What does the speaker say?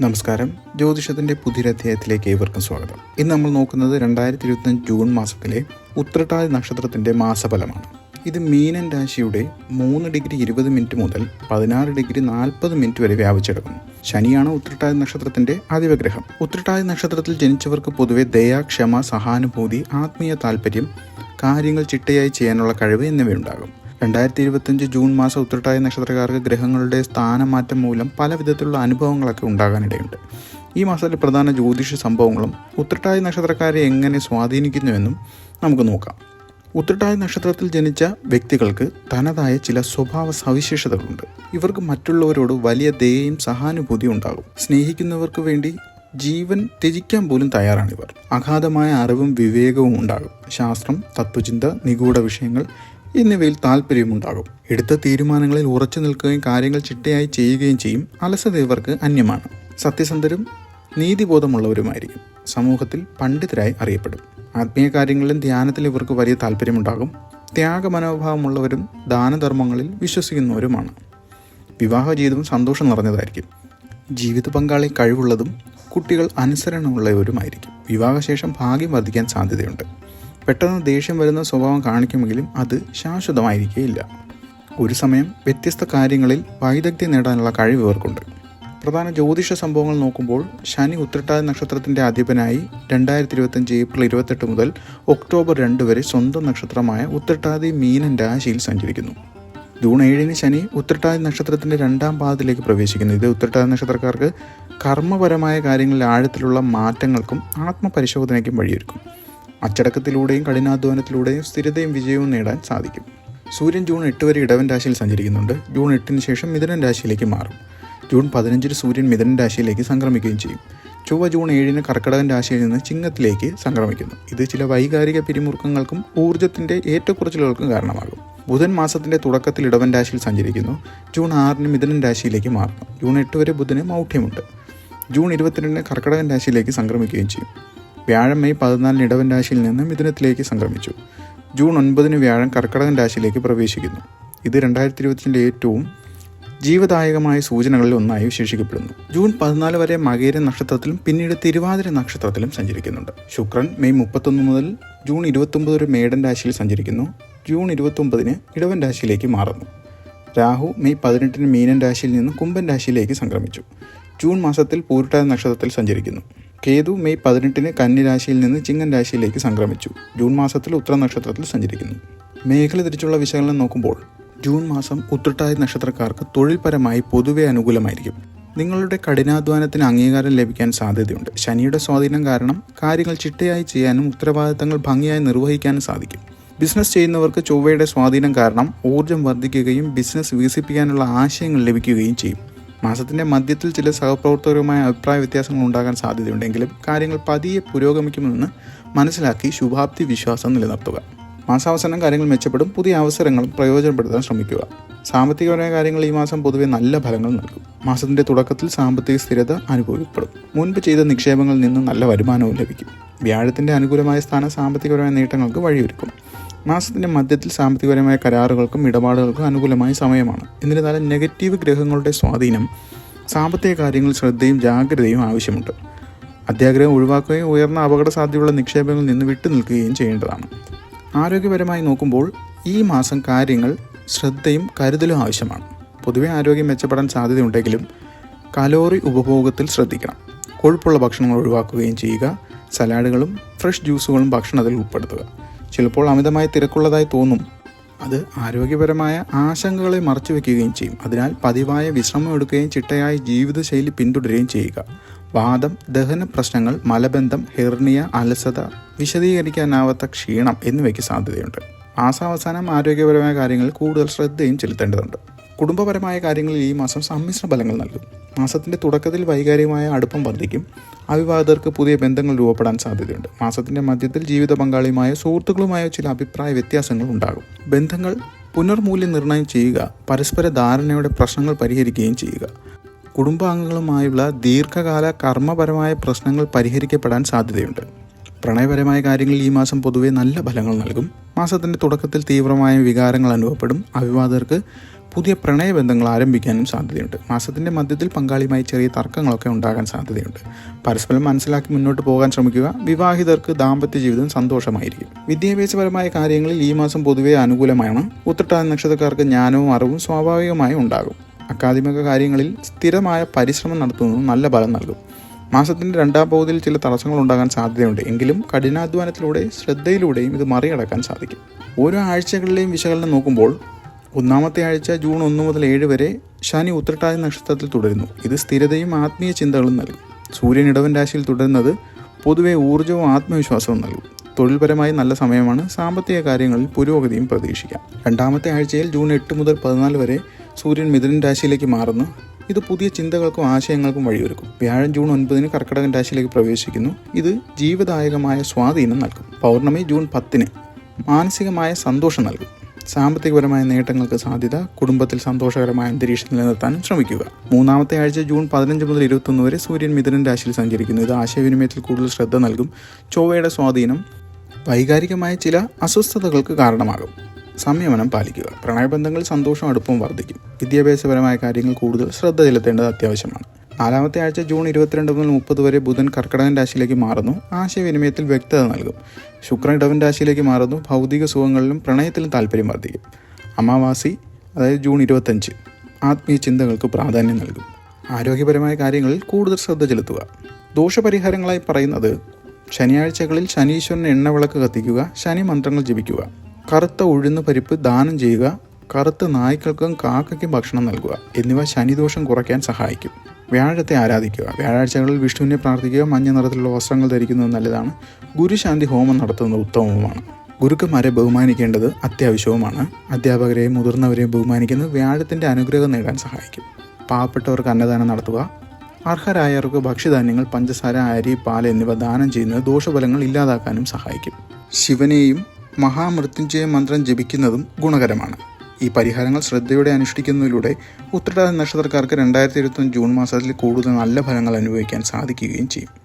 നമസ്കാരം. ജ്യോതിഷത്തിന്റെ പുതിയൊരധ്യായത്തിലേക്ക് ഏവർക്കും സ്വാഗതം. ഇന്ന് നമ്മൾ നോക്കുന്നത് രണ്ടായിരത്തി ഇരുപത്തഞ്ച് ജൂൺ മാസത്തിലെ ഉത്രട്ടാതി നക്ഷത്രത്തിന്റെ മാസഫലമാണ്. ഇത് മീനൻ രാശിയുടെ മൂന്ന് ഡിഗ്രി ഇരുപത് മിനിറ്റ് മുതൽ പതിനാറ് ഡിഗ്രി നാൽപ്പത് മിനിറ്റ് വരെ വ്യാപിച്ചെടുക്കുന്നു. ശനിയാണ് ഉത്രട്ടാതി നക്ഷത്രത്തിന്റെ ആദിവഗ്രഹം. ഉത്രട്ടാതി നക്ഷത്രത്തിൽ ജനിച്ചവർക്ക് പൊതുവെ ദയ ക്ഷമ സഹാനുഭൂതി ആത്മീയ താല്പര്യം കാര്യങ്ങൾ ചിട്ടയായി ചെയ്യാനുള്ള കഴിവ് എന്നിവയുണ്ടാകും. രണ്ടായിരത്തി ഇരുപത്തഞ്ച് ജൂൺ മാസം ഉത്രട്ടായ നക്ഷത്രക്കാർക്ക് ഗ്രഹങ്ങളുടെ സ്ഥാനമാറ്റം മൂലം പല വിധത്തിലുള്ള അനുഭവങ്ങളൊക്കെ ഉണ്ടാകാനിടയുണ്ട്. ഈ മാസത്തിലെ പ്രധാന ജ്യോതിഷ സംഭവങ്ങളും ഉത്രട്ടായ നക്ഷത്രക്കാരെ എങ്ങനെ സ്വാധീനിക്കുന്നുവെന്നും നമുക്ക് നോക്കാം. ഉത്രട്ടായ നക്ഷത്രത്തിൽ ജനിച്ച വ്യക്തികൾക്ക് തനതായ ചില സ്വഭാവ സവിശേഷതകളുണ്ട്. ഇവർക്ക് മറ്റുള്ളവരോട് വലിയ ദയയും സഹാനുഭൂതിയും ഉണ്ടാകും. സ്നേഹിക്കുന്നവർക്ക് വേണ്ടി ജീവൻ ത്യജിക്കാൻ പോലും തയ്യാറാണിവർ. അഗാധമായ അറിവും വിവേകവും ഉണ്ടാകും. ശാസ്ത്രം തത്വചിന്ത നിഗൂഢ വിഷയങ്ങൾ എന്നിവയിൽ താല്പര്യമുണ്ടാകും എടുത്ത തീരുമാനങ്ങളിൽ ഉറച്ചു നിൽക്കുകയും കാര്യങ്ങൾ ചിട്ടയായി ചെയ്യുകയും ചെയ്യും അലസത ഇവർക്ക് അന്യമാണ്. സത്യസന്ധരും നീതിബോധമുള്ളവരുമായിരിക്കും. സമൂഹത്തിൽ പണ്ഡിതരായി അറിയപ്പെടും. ആത്മീയ കാര്യങ്ങളിലും ധ്യാനത്തിൽ ഇവർക്ക് വലിയ താല്പര്യമുണ്ടാകും ത്യാഗമനോഭാവമുള്ളവരും ദാനധർമ്മങ്ങളിൽ വിശ്വസിക്കുന്നവരുമാണ്. വിവാഹ ജീവിതം സന്തോഷം നിറഞ്ഞതായിരിക്കും. ജീവിത പങ്കാളി കഴിവുള്ളതും കുട്ടികൾ അനുസരണമുള്ളവരുമായിരിക്കും. വിവാഹശേഷം ഭാഗ്യം വർദ്ധിക്കാൻ സാധ്യതയുണ്ട്. പെട്ടെന്ന് ദേഷ്യം വരുന്ന സ്വഭാവം കാണിക്കുമെങ്കിലും അത് ശാശ്വതമായിരിക്കുകയില്ല ഒരു സമയം വ്യത്യസ്ത കാര്യങ്ങളിൽ വൈദഗ്ധ്യം നേടാനുള്ള കഴിവ് ഇവർക്കുണ്ട്. പ്രധാന ജ്യോതിഷ സംഭവങ്ങൾ നോക്കുമ്പോൾ ശനി ഉത്രട്ടാതി നക്ഷത്രത്തിന്റെ അധിപനായി രണ്ടായിരത്തി ഇരുപത്തഞ്ച് ഏപ്രിൽ ഇരുപത്തെട്ട് മുതൽ ഒക്ടോബർ രണ്ട് വരെ സ്വന്തം നക്ഷത്രമായ ഉത്രട്ടാതി മീനൻ രാശിയിൽ സഞ്ചരിക്കുന്നു. ജൂൺ ഏഴിന് ശനി ഉത്രട്ടാതി നക്ഷത്രത്തിന്റെ രണ്ടാം പാദത്തിലേക്ക് പ്രവേശിക്കുന്നു. ഇത് ഉത്രട്ടാതി നക്ഷത്രക്കാർക്ക് കർമ്മപരമായ കാര്യങ്ങളിൽ ആഴത്തിലുള്ള മാറ്റങ്ങൾക്കും ആത്മപരിശോധനയ്ക്കും വഴിയൊരുക്കും. അച്ചടക്കത്തിലൂടെയും കഠിനാധ്വാനത്തിലൂടെയും സ്ഥിരതയും വിജയവും നേടാൻ സാധിക്കും. സൂര്യൻ ജൂൺ എട്ട് വരെ ഇടവൻ രാശിയിൽ സഞ്ചരിക്കുന്നുണ്ട്. ജൂൺ എട്ടിന് ശേഷം മിഥുനൻ രാശിയിലേക്ക് മാറും. ജൂൺ പതിനഞ്ചിന് സൂര്യൻ മിഥുനൻ രാശിയിലേക്ക് സംക്രമിക്കുകയും ചെയ്യും. ചൊവ്വ ജൂൺ ഏഴിന് കർക്കിടകൻ രാശിയിൽ നിന്ന് ചിങ്ങത്തിലേക്ക് സംക്രമിക്കുന്നു. ഇത് ചില വൈകാരിക പിരിമുറുക്കങ്ങൾക്കും ഊർജത്തിന്റെ ഏറ്റക്കുറച്ചിലുകൾക്കും കാരണമാകും. ബുധൻ മാസത്തിന്റെ തുടക്കത്തിൽ ഇടവൻ രാശിയിൽ സഞ്ചരിക്കുന്നു. ജൂൺ ആറിന് മിഥുനൻ രാശിയിലേക്ക് മാറുന്നു. ജൂൺ എട്ട് വരെ ബുധന് മൗഢ്യമുണ്ട്. ജൂൺ ഇരുപത്തിരണ്ടിന് കർക്കിടകൻ രാശിയിലേക്ക് സംക്രമിക്കുകയും ചെയ്യും. വ്യാഴം മെയ് പതിനാലിന് ഇടവൻ രാശിയിൽ നിന്ന് മിഥുനത്തിലേക്ക് സംക്രമിച്ചു. ജൂൺ ഒൻപതിന് വ്യാഴം കർക്കടകൻ രാശിയിലേക്ക് പ്രവേശിക്കുന്നു. ഇത് രണ്ടായിരത്തി ഇരുപത്തിന്റെ ഏറ്റവും ജീവദായകമായ സൂചനകളിൽ ഒന്നായി വിശേഷിക്കപ്പെടുന്നു. ജൂൺ പതിനാല് വരെ മകേര നക്ഷത്രത്തിലും പിന്നീട് തിരുവാതിര നക്ഷത്രത്തിലും സഞ്ചരിക്കുന്നുണ്ട്. ശുക്രൻ മെയ് മുപ്പത്തൊന്ന് മുതൽ ജൂൺ ഇരുപത്തൊമ്പത് വരെ മേടൻ രാശിയിൽ സഞ്ചരിക്കുന്നു. ജൂൺ ഇരുപത്തൊമ്പതിന് ഇടവൻ രാശിയിലേക്ക് മാറുന്നു. രാഹു മെയ് പതിനെട്ടിന് മീനൻ രാശിയിൽ നിന്ന് കുംഭൻ രാശിയിലേക്ക് സംക്രമിച്ചു. ജൂൺ മാസത്തിൽ പൂരിട്ടായ നക്ഷത്രത്തിൽ സഞ്ചരിക്കുന്നു. കേതു മെയ് പതിനെട്ടിന് കന്നിരാശിയിൽ നിന്ന് ചിങ്ങൻ രാശിയിലേക്ക് സംക്രമിച്ചു. ജൂൺ മാസത്തിൽ ഉത്തര നക്ഷത്രത്തിൽ സഞ്ചരിക്കുന്നു. മേഖല തിരിച്ചുള്ള വിശകലനം നോക്കുമ്പോൾ ജൂൺ മാസം ഉത്രട്ടായ നക്ഷത്രക്കാർക്ക് തൊഴിൽപരമായി പൊതുവെ അനുകൂലമായിരിക്കും. നിങ്ങളുടെ കഠിനാധ്വാനത്തിന് അംഗീകാരം ലഭിക്കാൻ സാധ്യതയുണ്ട്. ശനിയുടെ സ്വാധീനം കാരണം കാര്യങ്ങൾ ചിട്ടയായി ചെയ്യാനും ഉത്തരവാദിത്തങ്ങൾ ഭംഗിയായി നിർവഹിക്കാനും സാധിക്കും. ബിസിനസ് ചെയ്യുന്നവർക്ക് ചൊവ്വയുടെ സ്വാധീനം കാരണം ഊർജം വർദ്ധിക്കുകയും ബിസിനസ് വികസിപ്പിക്കാനുള്ള ആശയങ്ങൾ ലഭിക്കുകയും ചെയ്യും. മാസത്തിന്റെ മധ്യത്തിൽ ചില സഹപ്രവർത്തകരുമായ അഭിപ്രായ വ്യത്യാസങ്ങൾ ഉണ്ടാകാൻ സാധ്യതയുണ്ടെങ്കിലും കാര്യങ്ങൾ പതിയെ പുരോഗമിക്കുമെന്ന് മനസ്സിലാക്കി ശുഭാപ്തി വിശ്വാസം നിലനിർത്തുക. മാസാവസാനം കാര്യങ്ങൾ മെച്ചപ്പെടും പുതിയ അവസരങ്ങളും പ്രയോജനപ്പെടുത്താൻ ശ്രമിക്കുക. സാമ്പത്തികപരമായ കാര്യങ്ങൾ ഈ മാസം പൊതുവെ നല്ല ഫലങ്ങൾ നൽകും. മാസത്തിന്റെ തുടക്കത്തിൽ സാമ്പത്തിക സ്ഥിരത അനുഭവപ്പെടും. മുൻപ് ചെയ്ത നിക്ഷേപങ്ങളിൽ നിന്ന് നല്ല വരുമാനവും ലഭിക്കും. വ്യാഴത്തിന്റെ അനുകൂലമായ സ്ഥാനം സാമ്പത്തികപരമായ നേട്ടങ്ങൾക്ക് വഴിയൊരുക്കും. മാസത്തിന്റെ മധ്യത്തിൽ സാമ്പത്തികപരമായ കരാറുകൾക്കും ഇടപാടുകൾക്കും അനുകൂലമായ സമയമാണ്. എന്നിരുന്നാലും നെഗറ്റീവ് ഗ്രഹങ്ങളുടെ സ്വാധീനം സാമ്പത്തിക കാര്യങ്ങളിൽ ശ്രദ്ധയും ജാഗ്രതയും ആവശ്യമുണ്ട്. അത്യാഗ്രഹം ഒഴിവാക്കുകയും ഉയർന്ന അപകട സാധ്യതയുള്ള നിക്ഷേപങ്ങളിൽ നിന്ന് വിട്ടു നിൽക്കുകയും ചെയ്യേണ്ടതാണ്. ആരോഗ്യപരമായി നോക്കുമ്പോൾ ഈ മാസം കാര്യങ്ങൾ ശ്രദ്ധയും കരുതലും ആവശ്യമാണ്. പൊതുവെ ആരോഗ്യം മെച്ചപ്പെടാൻ സാധ്യതയുണ്ടെങ്കിലും കലോറി ഉപഭോഗത്തിൽ ശ്രദ്ധിക്കണം. കൊഴുപ്പുള്ള ഭക്ഷണങ്ങൾ ഒഴിവാക്കുകയും ചെയ്യുക സലാഡുകളും ഫ്രഷ് ജ്യൂസുകളും ഭക്ഷണത്തിൽ ഉൾപ്പെടുത്തുക. ചിലപ്പോൾ അമിതമായി തിരക്കുള്ളതായി തോന്നും. അത് ആരോഗ്യപരമായ ആശങ്കകളെ മറച്ചു വയ്ക്കുകയും ചെയ്യും. അതിനാൽ പതിവായ വിശ്രമം എടുക്കുകയും ചിട്ടയായ ജീവിതശൈലി പിന്തുടരുകയും ചെയ്യുക. വാദം ദഹന പ്രശ്നങ്ങൾ മലബന്ധം ഹെർണിയ അലസത വിശദീകരിക്കാനാവാത്ത ക്ഷീണം എന്നിവയ്ക്ക് സാധ്യതയുണ്ട്. മാസാവസാനം ആരോഗ്യപരമായ കാര്യങ്ങളിൽ കൂടുതൽ ശ്രദ്ധയും ചെലുത്തേണ്ടതുണ്ട്. കുടുംബപരമായ കാര്യങ്ങളിൽ ഈ മാസം സമ്മിശ്ര ഫലങ്ങൾ നൽകും. മാസത്തിന്റെ തുടക്കത്തിൽ വൈകാരികമായ അടുപ്പം വർദ്ധിക്കും. അവിവാഹിതർക്ക് പുതിയ ബന്ധങ്ങൾ രൂപപ്പെടാൻ സാധ്യതയുണ്ട്. മാസത്തിന്റെ മധ്യത്തിൽ ജീവിത പങ്കാളിയുമായോ സുഹൃത്തുക്കളുമായോ ചില അഭിപ്രായ വ്യത്യാസങ്ങൾ ഉണ്ടാകും. ബന്ധങ്ങൾ പുനർമൂല്യനിർണയം ചെയ്യുക പരസ്പര ധാരണയുടെ പ്രശ്നങ്ങൾ പരിഹരിക്കുകയും ചെയ്യുക. കുടുംബാംഗങ്ങളുമായുള്ള ദീർഘകാല കർമ്മപരമായ പ്രശ്നങ്ങൾ പരിഹരിക്കപ്പെടാൻ സാധ്യതയുണ്ട്. പ്രണയപരമായ കാര്യങ്ങളിൽ ഈ മാസം പൊതുവെ നല്ല ഫലങ്ങൾ നൽകും. മാസത്തിന്റെ തുടക്കത്തിൽ തീവ്രമായ വികാരങ്ങൾ അനുഭവപ്പെടും. അഭിവാദകർക്ക് പുതിയ പ്രണയബന്ധങ്ങൾ ആരംഭിക്കാനും സാധ്യതയുണ്ട്. മാസത്തിന്റെ മധ്യത്തിൽ പങ്കാളിയുമായി ചെറിയ തർക്കങ്ങളൊക്കെ ഉണ്ടാകാൻ സാധ്യതയുണ്ട്. പരസ്പരം മനസ്സിലാക്കി മുന്നോട്ട് പോകാൻ ശ്രമിക്കുക വിവാഹിതർക്ക് ദാമ്പത്യ ജീവിതം സന്തോഷമായിരിക്കും. വിദ്യാഭ്യാസപരമായ കാര്യങ്ങളിൽ ഈ മാസം പൊതുവെ അനുകൂലമാണ്. ഉത്രട്ടാതി നക്ഷത്രക്കാർക്ക് ജ്ഞാനവും അറിവും സ്വാഭാവികമായും ഉണ്ടാകും. അക്കാദമിക കാര്യങ്ങളിൽ സ്ഥിരമായ പരിശ്രമം നടത്തുന്നത് നല്ല ഫലം നൽകും. മാസത്തിന്റെ രണ്ടാം പകുതിയിൽ ചില തടസ്സങ്ങൾ ഉണ്ടാകാൻ സാധ്യതയുണ്ട്. എങ്കിലും കഠിനാധ്വാനത്തിലൂടെ ശ്രദ്ധയിലൂടെയും ഇത് മറികടക്കാൻ സാധിക്കും. ഓരോ ആഴ്ചകളിലെയും വിശകലനം നോക്കുമ്പോൾ ഒന്നാമത്തെ ആഴ്ച ജൂൺ ഒന്ന് മുതൽ ഏഴ് വരെ ശനി ഉത്രട്ടാതി നക്ഷത്രത്തിൽ തുടരുന്നു. ഇത് സ്ഥിരതയും ആത്മീയ ചിന്തകളും നൽകും. സൂര്യൻ ഇടവൻ രാശിയിൽ തുടരുന്നത് പൊതുവെ ഊർജവും ആത്മവിശ്വാസവും നൽകും. തൊഴിൽപരമായി നല്ല സമയമാണ്. സാമ്പത്തിക കാര്യങ്ങളിൽ പുരോഗതിയും പ്രതീക്ഷിക്കാം. രണ്ടാമത്തെ ആഴ്ചയിൽ ജൂൺ എട്ട് മുതൽ പതിനാല് വരെ സൂര്യൻ മിഥുനൻ രാശിയിലേക്ക് മാറുന്നു. ഇത് പുതിയ ചിന്തകൾക്കും ആശയങ്ങൾക്കും വഴിയൊരുക്കും. വ്യാഴം ജൂൺ ഒൻപതിന് കർക്കിടകൻ രാശിയിലേക്ക് പ്രവേശിക്കുന്നു. ഇത് ജീവദായകമായ സ്വാധീനം നൽകും. പൗർണമി ജൂൺ പത്തിന് മാനസികമായ സന്തോഷം നൽകും. സാമ്പത്തികപരമായ നേട്ടങ്ങൾക്ക് സാധ്യത കുടുംബത്തിൽ സന്തോഷകരമായ അന്തരീക്ഷം നിലനിർത്താനും ശ്രമിക്കുക. മൂന്നാമത്തെ ആഴ്ച ജൂൺ പതിനഞ്ച് മുതൽ ഇരുപത്തൊന്ന് വരെ സൂര്യൻ മിഥുനൻ രാശിയിൽ സഞ്ചരിക്കുന്നു. ഇത് ആശയവിനിമയത്തിൽ കൂടുതൽ ശ്രദ്ധ നൽകും. ചൊവ്വയുടെ സ്വാധീനം വൈകാരികമായ ചില അസ്വസ്ഥതകൾക്ക് കാരണമാകും. സംയമനം പാലിക്കുക. പ്രണയബന്ധങ്ങൾ സന്തോഷം അടുപ്പം വർദ്ധിക്കും. വിദ്യാഭ്യാസപരമായ കാര്യങ്ങൾ കൂടുതൽ ശ്രദ്ധ ചെലുത്തേണ്ടത് അത്യാവശ്യമാണ്. നാലാമത്തെ ആഴ്ച ജൂൺ ഇരുപത്തിരണ്ട് മുതൽ മുപ്പത് വരെ ബുധൻ കർക്കടകൻ രാശിയിലേക്ക് മാറുന്നു. ആശയവിനിമയത്തിൽ വ്യക്തത നൽകും. ശുക്രൻ ഇടവൻ രാശിയിലേക്ക് മാറുന്നു. ഭൗതിക സുഖങ്ങളിലും പ്രണയത്തിലും താല്പര്യം വർദ്ധിക്കും. അമാവാസി അതായത് ജൂൺ ഇരുപത്തഞ്ച് ആത്മീയ ചിന്തകൾക്ക് പ്രാധാന്യം നൽകും. ആരോഗ്യപരമായ കാര്യങ്ങളിൽ കൂടുതൽ ശ്രദ്ധ ചെലുത്തുക. ദോഷപരിഹാരങ്ങളായി പറയുന്നത് ശനിയാഴ്ചകളിൽ ശനീശ്വരന് എണ്ണവിളക്ക് കത്തിക്കുക ശനി മന്ത്രങ്ങൾ ജപിക്കുക. കറുത്ത ഉഴുന്ന് പരിപ്പ് ദാനം ചെയ്യുക കറുത്ത നായ്ക്കൾക്കും കാക്കയ്ക്കും ഭക്ഷണം നൽകുക. എന്നിവ ശനിദോഷം കുറയ്ക്കാൻ സഹായിക്കും. വ്യാഴത്തെ ആരാധിക്കുക. വ്യാഴാഴ്ചകളിൽ വിഷ്ണുവിനെ പ്രാർത്ഥിക്കുക മഞ്ഞ നിറത്തിലുള്ള വസ്ത്രങ്ങൾ ധരിക്കുന്നത് നല്ലതാണ്. ഗുരുശാന്തി ഹോമം നടത്തുന്നത് ഉത്തമവുമാണ്. ഗുരുക്കന്മാരെ ബഹുമാനിക്കേണ്ടത് അത്യാവശ്യവുമാണ്. അധ്യാപകരെയും മുതിർന്നവരെയും ബഹുമാനിക്കുന്നത് വ്യാഴത്തിന്റെ അനുഗ്രഹം നേടാൻ സഹായിക്കും. പാവപ്പെട്ടവർക്ക് അന്നദാനം നടത്തുക. അർഹരായവർക്ക് ഭക്ഷ്യധാന്യങ്ങൾ പഞ്ചസാര അരി പാൽ എന്നിവ ദാനം ചെയ്യുന്നത് ദോഷഫലങ്ങൾ ഇല്ലാതാക്കാനും സഹായിക്കും. ശിവനെയും മഹാമൃത്യുഞ്ജയ മന്ത്രം ജപിക്കുന്നതും ഗുണകരമാണ്. ഈ പരിഹാരങ്ങൾ ശ്രദ്ധയോടെ അനുഷ്ഠിക്കുന്നതിലൂടെ ഉത്രട്ടാതി നക്ഷത്രക്കാർക്ക് രണ്ടായിരത്തി ഇരുപത്തൊന്ന് ജൂൺ മാസത്തിൽ കൂടുതൽ നല്ല ഫലങ്ങൾ അനുഭവിക്കാൻ സാധിക്കുകയും ചെയ്യും.